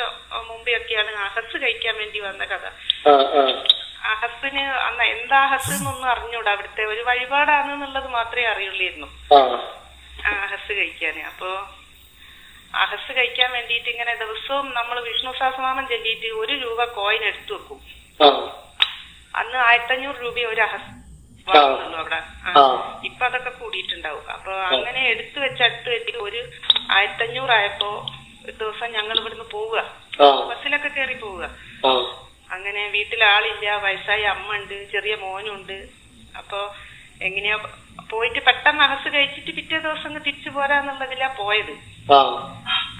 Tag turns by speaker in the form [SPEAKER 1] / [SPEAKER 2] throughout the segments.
[SPEAKER 1] വർഷം മുമ്പേ ഒക്കെയാണ് അഹസ് കഴിക്കാൻ വേണ്ടി വന്ന കഥ. അഹസിന് അന്ന് എന്താ അഹസ് എന്നൊന്നും അറിഞ്ഞൂടാ. അവിടുത്തെ ഒരു വഴിപാടാണ് എന്നുള്ളത് മാത്രമേ അറിയുള്ളായിരുന്നു. അഹസ് കഴിക്കാന്. അപ്പോ അഹസ് കഴിക്കാൻ വേണ്ടിയിട്ട് ഇങ്ങനെ ദിവസവും നമ്മൾ വിഷ്ണു സഹസ്രനാമം ചൊല്ലിയിട്ട് ഒരു രൂപ കോയിൻ എടുത്തു വെക്കും. അന്ന് ആയിരത്തഞ്ഞൂറ് രൂപ ഒരു അഹസ് വാങ്ങുന്നുള്ളൂ അവിടെ. ഇപ്പൊ അതൊക്കെ കൂടിയിട്ടുണ്ടാവും. അപ്പൊ അങ്ങനെ എടുത്തു വെച്ച് അടുത്ത് വെച്ചിട്ട് ഒരു ആയിരത്തഞ്ഞൂറായപ്പോ ദിവസം ഞങ്ങൾ ഇവിടുന്ന് പോവുക. ബസ്സിലൊക്കെ കയറി പോവുക. അങ്ങനെ വീട്ടിൽ ആളില്ല വയസ്സായ അമ്മ ഉണ്ട് ചെറിയ മോനുണ്ട്. അപ്പോ എങ്ങനെയാ പോയിട്ട് പെട്ടെന്ന് അഹസ് കഴിച്ചിട്ട് പിറ്റേ ദിവസം തിരിച്ചു പോരാന്നുള്ളതിലാ പോയത്.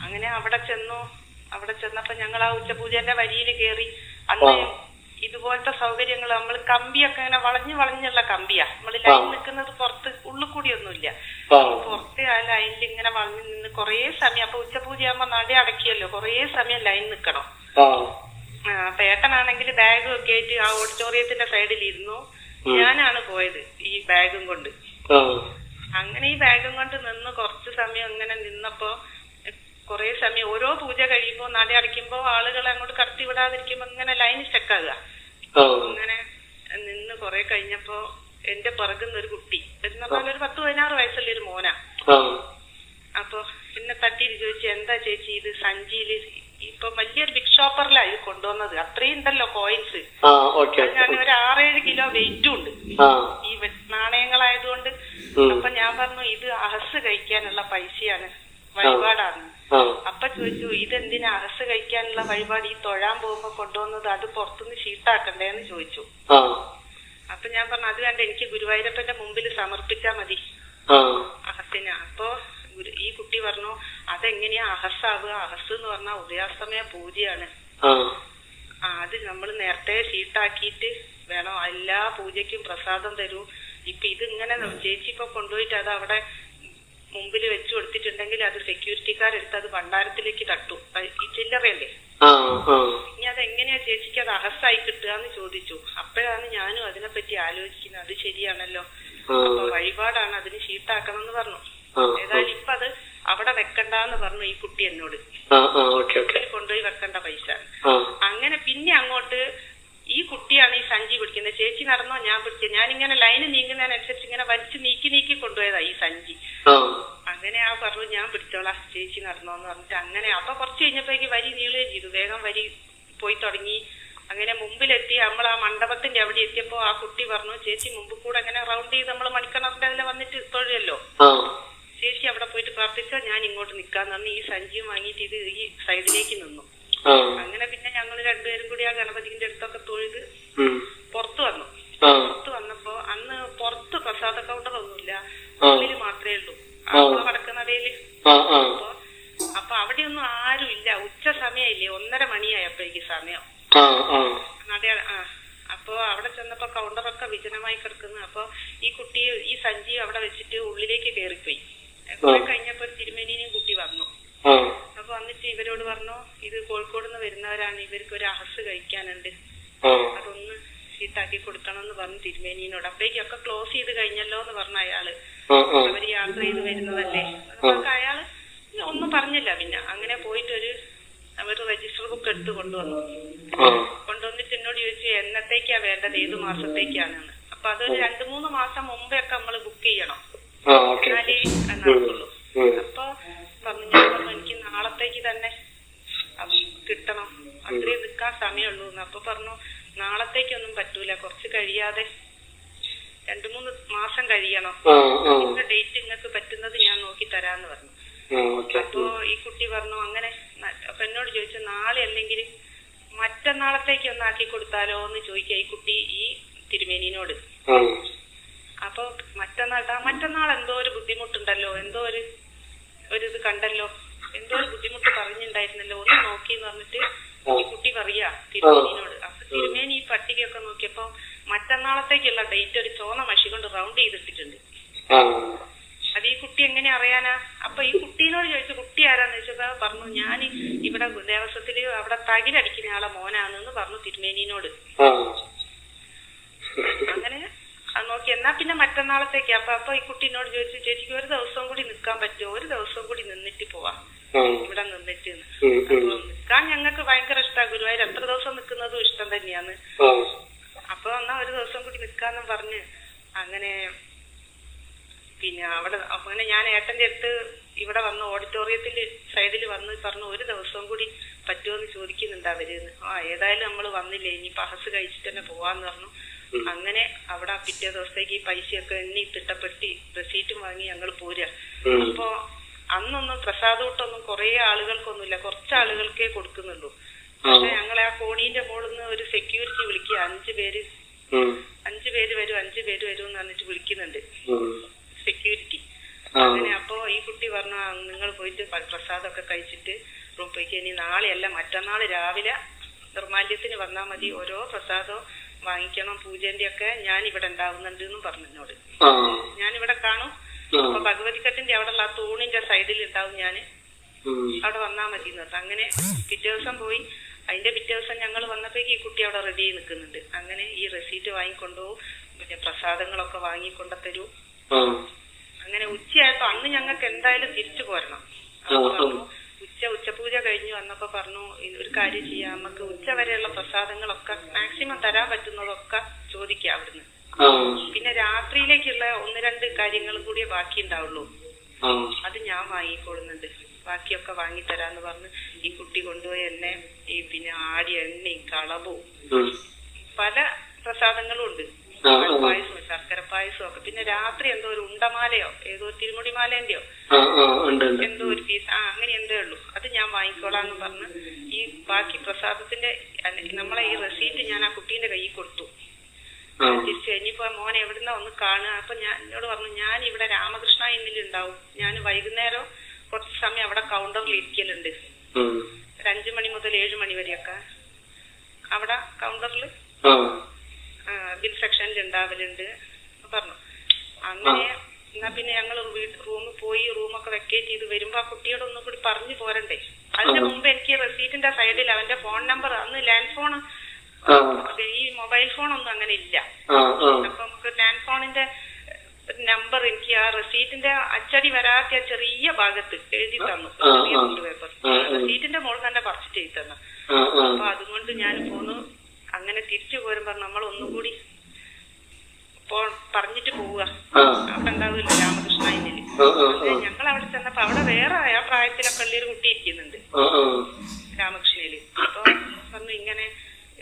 [SPEAKER 1] അങ്ങനെ അവിടെ ചെന്നു. അവിടെ ചെന്നപ്പോ ഞങ്ങൾ ആ ഉച്ചപൂജന്റെ വരിയിൽ കയറി അന്ന്. ഇതുപോലത്തെ സൗകര്യങ്ങൾ നമ്മൾ കമ്പിയൊക്കെ ഇങ്ങനെ വളഞ്ഞു വളഞ്ഞുള്ള കമ്പിയാ. നമ്മൾ ലൈൻ നിൽക്കുന്നത് പുറത്ത് ഉള്ളിൽ കൂടിയൊന്നുമില്ല
[SPEAKER 2] ആ
[SPEAKER 1] പുറത്തെ ആ ലൈനിൽ ഇങ്ങനെ വളഞ്ഞു നിന്ന് കുറേ സമയം അപ്പൊ ഉച്ചപൂജയാകുമ്പോ നട അടക്കിയല്ലോ കുറേ സമയം ലൈൻ നിൽക്കണം. ഏട്ടനാണെങ്കിൽ ബാഗും ഒക്കെ ആയിട്ട് ആ ഓഡിറ്റോറിയത്തിന്റെ സൈഡിൽ ഇരുന്നു. ഞാനാണ് പോയത് ഈ ബാഗും കൊണ്ട്. അങ്ങനെ ഈ ബാഗും കൊണ്ട് നിന്ന് കുറച്ച് സമയം ഇങ്ങനെ നിന്നപ്പോ കുറെ സമയം ഓരോ പൂജ കഴിയുമ്പോ നട അടയ്ക്കുമ്പോ ആളുകൾ അങ്ങോട്ട് കടത്തി വിടാതിരിക്കുമ്പോ ഇങ്ങനെ ലൈൻ സ്റ്റക്കാകുക
[SPEAKER 2] ആകുക.
[SPEAKER 1] അങ്ങനെ നിന്ന് കുറെ കഴിഞ്ഞപ്പോ എന്റെ പിറകുന്ന ഒരു കുട്ടി. എന്ന് പറഞ്ഞാൽ ഒരു പത്ത് പതിനാറ് വയസ്സുള്ള ഒരു മോന. അപ്പൊ എന്നെ തട്ടിയിട്ട് ചോദിച്ചു എന്താ ചേച്ചി ഇത് സഞ്ചിയിൽ? ഇപ്പൊ വലിയൊരു ബിഗ് ഷോപ്പറിലായി ഇത് കൊണ്ടുവന്നത്. അത്രയും ഉണ്ടല്ലോ കോയിൻസ് ഞാൻ ഒരു ആറേഴ് കിലോ വെയിറ്റും ഉണ്ട്. ഈ നാണയങ്ങളായതുകൊണ്ട്. അപ്പൊ ഞാൻ പറഞ്ഞു ഇത് അഹസ് കഴിക്കാനുള്ള പൈസയാണ്. വഴിപാടാണ്. അപ്പൊ ചോദിച്ചു ഇതെന്തിനാ? അറസ് കഴിക്കാനുള്ള വഴിപാട് ഈ തൊഴാൻ പോകുമ്പോ കൊണ്ടുവന്നത് അത് പുറത്തുനിന്ന് ഷീട്ടാക്കണ്ടേന്ന് ചോദിച്ചു. അപ്പൊ ഞാൻ പറഞ്ഞു അത് കണ്ട് എനിക്ക് ഗുരുവായൂരപ്പന്റെ മുമ്പിൽ സമർപ്പിച്ചാ മതി. അഹസിന് അപ്പൊ ഈ കുട്ടി പറഞ്ഞു അതെങ്ങനെയാ അഹസ്സാവുക? അഹസ് എന്ന് പറഞ്ഞാൽ ഉദയാസ്തമയ പൂജയാണ്.
[SPEAKER 2] ആ.
[SPEAKER 1] അത് നമ്മൾ നേരത്തെ ഷീട്ടാക്കിയിട്ട് വേണം എല്ലാ പൂജയ്ക്കും പ്രസാദം തരൂ. ഇപ്പൊ ഇത് ഇങ്ങനെ ചേച്ചി ഇപ്പൊ കൊണ്ടുപോയിട്ട് അത് അവിടെ മുമ്പിൽ വെച്ചു കൊടുത്തിട്ടുണ്ടെങ്കിൽ അത് സെക്യൂരിറ്റിക്കാരെടുത്ത് അത് ഭണ്ഡാരത്തിലേക്ക് തട്ടു. ഈ ചില്ലറയല്ലേ? ഇനി അത് എങ്ങനെയാ ചേച്ചിക്ക് അത് അഹസ്സായി കിട്ടുക എന്ന് ചോദിച്ചു. അപ്പോഴാണ് ഞാനും അതിനെപ്പറ്റി ആലോചിക്കുന്നത്. അത് ശരിയാണല്ലോ. അപ്പൊ വഴിപാടാണ് അതിന് ഷീട്ടാക്കണം എന്ന് പറഞ്ഞു ഏതായാലും ഇപ്പൊ അത് അവിടെ വെക്കണ്ടെന്ന് പറഞ്ഞു ഈ കുട്ടി എന്നോട്. കൊണ്ടുപോയി വെക്കേണ്ട പൈസ. അങ്ങനെ പിന്നെ അങ്ങോട്ട് ഈ കുട്ടിയാണ് ഈ സഞ്ചി പിടിക്കുന്നത്. ചേച്ചി നടന്നോ ഞാൻ പിടിക്കുക ഞാനിങ്ങനെ ലൈന് നീങ്ങുന്നതിനനുസരിച്ച് ഇങ്ങനെ വലിച്ചു നീക്കി നീക്കി കൊണ്ടുപോയതാ ഈ സഞ്ചി അങ്ങനെ ആ പറഞ്ഞു ഞാൻ പിടിച്ചോളാം ചേച്ചി നടന്നോന്ന് പറഞ്ഞിട്ട് അങ്ങനെ അപ്പൊ കുറച്ച് കഴിഞ്ഞപ്പോഴേക്ക് വരി നീളുകയും ചെയ്തു. വേഗം വരി പോയി തുടങ്ങി. അങ്ങനെ മുമ്പിലെത്തി നമ്മൾ ആ മണ്ഡപത്തിന്റെ അവിടെ എത്തിയപ്പോ ആ കുട്ടി പറഞ്ഞു ചേച്ചി മുമ്പ് കൂടെ അങ്ങനെ റൗണ്ട് ചെയ്ത് നമ്മൾ മണിക്കണറിന്റെ അതിൽ വന്നിട്ട്
[SPEAKER 2] തൊഴിലല്ലോ
[SPEAKER 1] ചേച്ചി അവിടെ പോയിട്ട് പ്രാർത്ഥിച്ചോ ഞാൻ ഇങ്ങോട്ട് നിക്കാന്ന് പറഞ്ഞ് ഈ സഞ്ചിയും വാങ്ങിയിട്ട് ഇത് ഈ സൈഡിലേക്ക് നിന്നു. അങ്ങനെ പിന്നെ ഞങ്ങൾ രണ്ടുപേരും കൂടി ആ ഗണപതിന്റെ അടുത്തൊക്കെ തൊഴുത്. പുറത്തു വന്നു. പുറത്തു വന്നപ്പോ അന്ന് പുറത്ത് പ്രസാദ കൗണ്ടർ ഒന്നുമില്ല. മാത്രമേ ഉള്ളൂ.
[SPEAKER 2] അപ്പൊ വടക്കുന്നടയിൽ
[SPEAKER 1] അപ്പൊ അപ്പൊ അവിടെയൊന്നും ആരും ഇല്ല. ഉച്ച സമയമില്ലേ? ഒന്നര മണിയായപ്പോഴേക്ക് സമയം. നട അപ്പൊ അവിടെ ചെന്നപ്പോ കൗണ്ടറൊക്കെ വിജനമായി കിടക്കുന്നു. അപ്പൊ ഈ കുട്ടി ഈ സഞ്ജീവ് അവിടെ വെച്ചിട്ട് ഉള്ളിലേക്ക് കയറിപ്പോയി കുറെ കഴിഞ്ഞപ്പോ തിരുമേനിയും കുട്ടി വന്നു. ഇവരോട് പറഞ്ഞു ഇത് കോഴിക്കോട് നിന്ന് വരുന്നവരാണ് ഇവർക്ക് ഒരു അഹസ് കഴിക്കാനുണ്ട്. അതൊന്ന് ഷീട്ടാക്കി കൊടുക്കണം എന്ന് പറഞ്ഞു തിരുമേനിയോട് അപ്പോഴേക്കൊക്കെ ക്ലോസ് ചെയ്ത് കഴിഞ്ഞല്ലോ എന്ന് പറഞ്ഞു
[SPEAKER 2] അയാൾ.
[SPEAKER 1] അവർ യാത്ര ചെയ്ത് വരുന്നതല്ലേ? അതൊക്കെ അയാൾ ഒന്നും പറഞ്ഞില്ല പിന്നെ. അങ്ങനെ പോയിട്ട് ഒരു അവർ രജിസ്റ്റർ ബുക്ക് എടുത്ത് കൊണ്ടുവന്നു. കൊണ്ടുവന്നിട്ട് എന്നോട് ചോദിച്ചു എന്നത്തേക്കാ വേണ്ടത്? ഏത് മാസത്തേക്കാണെന്ന് അപ്പൊ അതൊരു രണ്ടു മൂന്ന് മാസം മുമ്പേ ഒക്കെ നമ്മൾ ബുക്ക് ചെയ്യണം. എന്നാലേ നടക്കുള്ളൂ. അപ്പൊ പറഞ്ഞു ഞാൻ പറഞ്ഞു നാളത്തേക്ക് തന്നെ. അത് കിട്ടണം. അത്രയും നിൽക്കാൻ സമയമുള്ളൂ എന്ന്. അപ്പൊ പറഞ്ഞു നാളത്തേക്കൊന്നും പറ്റൂല. കുറച്ച് കഴിയാതെ. രണ്ടു മൂന്ന് മാസം കഴിയണം. ഇന്ന ഡേറ്റ് നിങ്ങൾക്ക് പറ്റുന്നത് ഞാൻ നോക്കി തരാന്ന് പറഞ്ഞു. അപ്പോ ഈ കുട്ടി പറഞ്ഞു അങ്ങനെ അപ്പൊ എന്നോട് ചോദിച്ചു നാളെ അല്ലെങ്കിൽ മറ്റന്നാളത്തേക്ക് ഒന്ന് ആക്കി കൊടുത്താലോ എന്ന് ചോദിക്കുക ഈ കുട്ടി ഈ തിരുമേനിനോട്. അപ്പൊ മറ്റന്നാൾ മറ്റന്നാൾ എന്തോ ഒരു ബുദ്ധിമുട്ടുണ്ടല്ലോ. എന്തോ ഒരു ഒരു ഇത് കണ്ടല്ലോ. എന്തോ ഒരു ബുദ്ധിമുട്ട് പറഞ്ഞിട്ടുണ്ടായിരുന്നല്ലോ ഒന്ന് നോക്കി പറഞ്ഞിട്ട് ഈ കുട്ടി പറയാ തിരുമേനിയോട് അപ്പൊ തിരുമേനി ഈ പട്ടികയൊക്കെ നോക്കിയപ്പോ മറ്റന്നാളത്തേക്കുള്ള ഡേറ്റ് ഒരു ചോന്ന മഷി കൊണ്ട് റൗണ്ട്
[SPEAKER 2] ചെയ്തിട്ടുണ്ട്
[SPEAKER 1] അത് ഈ കുട്ടി എങ്ങനെ അറിയാനാ? അപ്പൊ ഈ കുട്ടീനോട് ചോദിച്ചു കുട്ടി ആരാന്ന്? ചോദിച്ചപ്പോ പറഞ്ഞു ഞാൻ ഇവിടെ ദേവസ്വത്തിൽ അവിടെ തകിലടിക്കുന്ന ആളെ മോനാണെന്ന് പറഞ്ഞു തിരുമേനിനോട്. അങ്ങനെ നോക്കി. എന്നാ പിന്നെ മറ്റന്നാളത്തേക്ക്. അപ്പൊ അപ്പൊ ഈ കുട്ടീനോട് ചോദിച്ചു ചേച്ചിക്ക് ഒരു ദിവസം കൂടി നിൽക്കാൻ പറ്റുമോ ഒരു ദിവസം കൂടി നിന്നിട്ട് പോവാം. ഇവിടെ നിന്നിട്ട്. അപ്പൊ നിൽക്കാൻ ഞങ്ങൾക്ക് ഇഷ്ട. ഗുരുവായൂർ എത്ര ദിവസം നിൽക്കുന്നതും ഇഷ്ടം തന്നെയാണ്. അപ്പൊ എന്നാ ഒരു ദിവസം കൂടി നിക്കാന്നും പറഞ്ഞ് അങ്ങനെ പിന്നെ അവിടെ അങ്ങനെ ഞാൻ ഏട്ടന്റെ അടുത്ത് ഇവിടെ വന്ന് ഓഡിറ്റോറിയത്തിൽ സൈഡിൽ വന്ന് പറഞ്ഞു ഒരു ദിവസം കൂടി പറ്റുമെന്ന് ചോദിക്കുന്നുണ്ട് അവർ. ആ ഏതായാലും നമ്മൾ വന്നില്ലേ ഇനി പഹസ് കഴിച്ചിട്ട് തന്നെ പോവാന്ന് പറഞ്ഞു. അങ്ങനെ അവിടെ പിറ്റേ ദിവസത്തേക്ക് ഈ പൈസയൊക്കെ എണ്ണി തിട്ടപ്പെട്ടി റെസീറ്റും വാങ്ങി ഞങ്ങൾ പോരുക
[SPEAKER 2] ഉം.
[SPEAKER 1] അപ്പോ അന്നൊന്നും പ്രസാദോട്ടൊന്നും കുറേ ആളുകൾക്കൊന്നുമില്ല. കുറച്ച് ആളുകൾക്കേ കൊടുക്കുന്നുള്ളൂ. പക്ഷെ ഞങ്ങളെ ആ കോണീന്റെ മുകളിൽ നിന്ന് ഒരു സെക്യൂരിറ്റി വിളിക്കുക അഞ്ചു പേര്. അഞ്ചു പേര് വരും അഞ്ചു പേര് വരും എന്ന് പറഞ്ഞിട്ട് വിളിക്കുന്നുണ്ട്. സെക്യൂരിറ്റി അങ്ങനെ അപ്പോ ഈ കുട്ടി പറഞ്ഞു നിങ്ങൾ പോയിട്ട് പ്രസാദൊക്കെ പ്രസാദമൊക്കെ കഴിച്ചിട്ട് റൂം പോയിക്ക് ഇനി നാളെയല്ല മറ്റന്നാൾ രാവിലെ നിർമാല്യത്തിന് വന്നാൽ മതി. ഓരോ പ്രസാദവും വാങ്ങിക്കണം പൂജന്റെ ഒക്കെ ഞാൻ ഇവിടെ ഉണ്ടാവുന്നുണ്ട് എന്നും പറഞ്ഞു എന്നോട്. ഞാൻ ഇവിടെ കാണും. അപ്പൊ ഭഗവതിക്കട്ടിന്റെ അവിടെ ഉള്ള ആ തൂണിന്റെ സൈഡിൽ ഉണ്ടാവും
[SPEAKER 2] ഞാൻ.
[SPEAKER 1] അവിടെ വന്നാ മതി അങ്ങനെ പിറ്റേ ദിവസം പോയി. അതിന്റെ പിറ്റേ ദിവസം ഞങ്ങൾ വന്നപ്പോഴേക്ക് ഈ കുട്ടി അവിടെ റെഡി ആയി നിൽക്കുന്നുണ്ട്. അങ്ങനെ ഈ റെസീറ്റ് വാങ്ങിക്കൊണ്ടുപോകും പിന്നെ പ്രസാദങ്ങളൊക്കെ
[SPEAKER 2] വാങ്ങിക്കൊണ്ടത്തരൂ
[SPEAKER 1] അങ്ങനെ ഉച്ചയായപ്പോ അന്ന് ഞങ്ങൾക്ക് എന്തായാലും തിരിച്ചു പോരണം. പറഞ്ഞു ഉച്ച ഉച്ചപൂജ കഴിഞ്ഞു വന്നപ്പോ പറഞ്ഞു. "ഇ- ഒരു കാര്യം ചെയ്യാം. നമുക്ക് ഉച്ച വരെയുള്ള പ്രസാദങ്ങളൊക്കെ മാക്സിമം തരാൻ പറ്റുന്നതൊക്കെ ചോദിക്കാം അവിടുന്ന്. പിന്നെ രാത്രിയിലേക്കുള്ള ഒന്ന് രണ്ട് കാര്യങ്ങൾ കൂടിയേ ബാക്കി ഉണ്ടാവുള്ളൂ അത് ഞാൻ വാങ്ങിക്കൊള്ളുന്നുണ്ട് ബാക്കിയൊക്കെ വാങ്ങിത്തരാന്ന് പറഞ്ഞ് ഈ കുട്ടി കൊണ്ടുപോയി എന്നെ ഈ പിന്നെ ആടി എണ്ണയും കളവും പല പ്രസാദങ്ങളും ഉണ്ട്. പായസവും ശർക്കര പായസവും ഒക്കെ. പിന്നെ രാത്രി എന്തോ ഒരു ഉണ്ടമാലയോ ഏതോ
[SPEAKER 2] തിരുമുടി ഉണ്ട്
[SPEAKER 1] എന്തോ ഒരു പീസ് ആ അങ്ങനെ എന്തേ ഉള്ളൂ. അത് ഞാൻ വാങ്ങിക്കോളാന്ന് പറഞ്ഞ് ഈ ബാക്കി പ്രസാദത്തിന്റെ നമ്മളെ ഈ റെസീറ്റ് ഞാൻ ആ കുട്ടീന്റെ കയ്യിൽ കൊടുത്തു. തിരിച്ചു കഴിഞ്ഞപ്പോ മോൻ എവിടുന്ന ഒന്ന് കാണുക? അപ്പൊ ഞാൻ എന്നോട് പറഞ്ഞു ഞാൻ ഇവിടെ രാമകൃഷ്ണ ഇന്നിൽ ഉണ്ടാവും ഞാൻ വൈകുന്നേരം കുറച്ച് സമയം അവിടെ കൗണ്ടറിൽ ഇരിക്കലുണ്ട്. ഒരു അഞ്ചു മണി മുതൽ ഏഴു മണി വരെയൊക്കെ. അവിടെ കൗണ്ടറിൽ ബിൽ സെക്ഷനിൽ ഉണ്ടാവലുണ്ട് പറഞ്ഞു. അങ്ങനെ എന്നാ പിന്നെ ഞങ്ങൾ റൂമിൽ പോയി റൂമൊക്കെ വെക്കേറ്റ് ചെയ്ത് വരുമ്പോ ആ കുട്ടിയോട് ഒന്നും കൂടി പറഞ്ഞു പോരണ്ടേ? അതിന്റെ മുമ്പ് എനിക്ക് റെസീറ്റിന്റെ സൈഡിൽ അവന്റെ ഫോൺ നമ്പർ അന്ന് ലാൻഡ് ഫോൺ ഈ മൊബൈൽ ഫോൺ ഒന്നും അങ്ങനെ ഇല്ല. അപ്പൊ നമുക്ക് ലാൻഡ് ഫോണിന്റെ നമ്പർ എനിക്ക് ആ റെസീറ്റിന്റെ അച്ചടി വരാത്ത ആ ചെറിയ ഭാഗത്ത് എഴുതി തന്നു. പേപ്പർ. റെസീറ്റിന്റെ മോൾ തന്നെ പറിച്ചിട്ട് എഴുതി തന്നു. അപ്പൊ അതുകൊണ്ട് ഞാൻ പോന്നു. അങ്ങനെ തിരിച്ചു പോരുമ്പോ നമ്മൾ ഒന്നുകൂടി ഇപ്പോൾ പറഞ്ഞിട്ട് പോവുക.
[SPEAKER 2] അപ്പൊ
[SPEAKER 1] എന്താവില്ല ഉണ്ടാവില്ല രാമകൃഷ്ണ
[SPEAKER 2] ഇന്നിൽ
[SPEAKER 1] ഞങ്ങൾ അവിടെ ചെന്നപ്പോ അവിടെ വേറെ ആ പ്രായത്തിലൊക്കെ ഉള്ളൊരു കുട്ടി ഇരിക്കുന്നുണ്ട്. രാമകൃഷ്ണയിൽ. അപ്പൊ പറഞ്ഞു ഇങ്ങനെ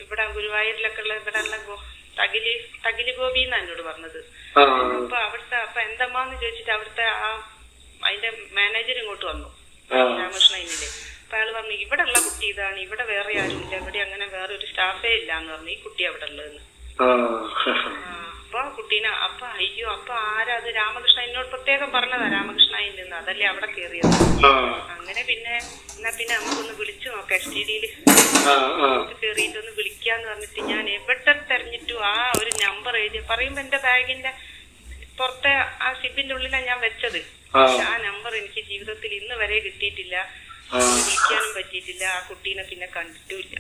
[SPEAKER 1] ഇവിടെ ഗുരുവായൂരിലൊക്കെ ഉള്ള ഇവിടെ ഉള്ള തകിൽ തകിൽ ഗോപി എന്നാ എന്നോട് പറഞ്ഞത്. അപ്പൊ അവിടുത്തെ അപ്പൊ എന്തമ്മാന്ന് ചോദിച്ചിട്ട് അവിടുത്തെ ആ അതിന്റെ മാനേജർ ഇങ്ങോട്ട് വന്നു. രാമകൃഷ്ണ ഇന്നിലെ അപ്പൊ അയാൾ പറഞ്ഞു ഇവിടെ ഉള്ള കുട്ടി ഇതാണ് ഇവിടെ വേറെ ആരും ഇല്ല ഇവിടെ അങ്ങനെ വേറെ ഒരു സ്റ്റാഫേ ഇല്ല എന്ന് പറഞ്ഞു. ഈ കുട്ടി അവിടെ ഉള്ളതെന്ന്. അപ്പൊ കുട്ടീനെ അപ്പൊ അയ്യോ അപ്പൊ ആരാ അത്? രാമകൃഷ്ണ എന്നോട് പ്രത്യേകം പറഞ്ഞതാ രാമകൃഷ്ണ നിന്ന്. അതല്ലേ അവിടെ കേറിയത്. അങ്ങനെ പിന്നെ എന്നാ പിന്നെ നമുക്കൊന്ന് വിളിച്ചു നോക്കാം. എസ് ടി
[SPEAKER 2] ഡിയിൽ
[SPEAKER 1] കേറിയിട്ട് ഒന്ന് വിളിക്കാന്ന് പറഞ്ഞിട്ട് ഞാൻ എവിടെ തെരഞ്ഞിട്ടു ആ ഒരു നമ്പർ എഴുതി. പറയുമ്പോ എന്റെ ബാഗിന്റെ പുറത്തെ ആ സിബിന്റെ ഉള്ളിലാണ് ഞാൻ വെച്ചത്.
[SPEAKER 2] ആ.
[SPEAKER 1] നമ്പർ എനിക്ക് ജീവിതത്തിൽ ഇന്ന് വരെ കിട്ടിയിട്ടില്ല. വിളിക്കാനും പറ്റിയിട്ടില്ല. ആ കുട്ടീനെ പിന്നെ കണ്ടിട്ടുമില്ല